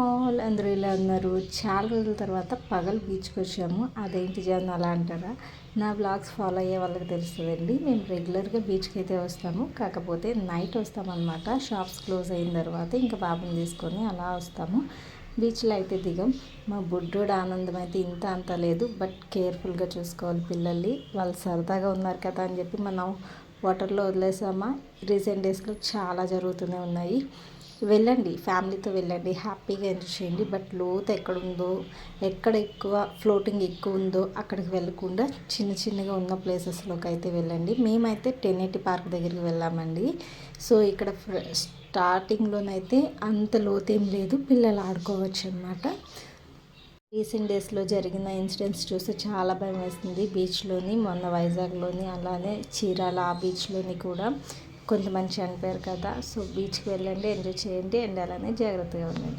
All అందరూ ఇలా ఉన్నారు. చాలా రోజుల తర్వాత పగలు బీచ్కి వచ్చాము. అదేంటి జనం అలా అంటారా? నా బ్లాగ్స్ ఫాలో అయ్యే వాళ్ళకి తెలుస్తుందండి. మేము రెగ్యులర్గా బీచ్కి అయితే వస్తాము. కాకపోతే నైట్ వస్తామన్నమాట. షాప్స్ క్లోజ్ అయిన తర్వాత ఇంకా బాబుని తీసుకొని అలా వస్తాము. బీచ్లో అయితే దిగం. మా బుడ్డోడు ఆనందం అయితే ఇంత అంత లేదు. బట్ కేర్ఫుల్గా చూసుకోవాలి పిల్లల్ని. వాళ్ళు సరదాగా ఉన్నారు కదా అని చెప్పి మనం వాటర్లో వదిలేసామా? రీసెంట్ డేస్లో చాలా జరుగుతూనే ఉన్నాయి. వెళ్ళండి ఫ్యామిలీతో వెళ్ళండి హ్యాపీగా ఎంజాయ్ చేయండి. బట్ లోతు ఎక్కడ ఉందో ఎక్కడ ఎక్కువ ఫ్లోటింగ్ ఎక్కువ ఉందో అక్కడికి వెళ్ళకుండా చిన్న చిన్నగా ఉన్న ప్లేసెస్లోకి అయితే వెళ్ళండి. మేమైతే టెన్ ఎయిటీ పార్క్ దగ్గరికి వెళ్ళామండి. సో ఇక్కడ స్టార్టింగ్లోనైతే అంత లోతేం లేదు పిల్లలు ఆడుకోవచ్చు అనమాట రీసెంట్ డేస్లో జరిగిన ఇన్సిడెంట్స్ చూస్తే చాలా భయం వేస్తుంది బీచ్లోని మొన్న వైజాగ్లోని అలానే చీరాల ఆ బీచ్లోని కూడా. కొంతమంది చనిపోయారు కదా సో బీచ్కి వెళ్ళండి ఎంజాయ్ చేయండి అండ్ అలానే జాగ్రత్తగా ఉండండి.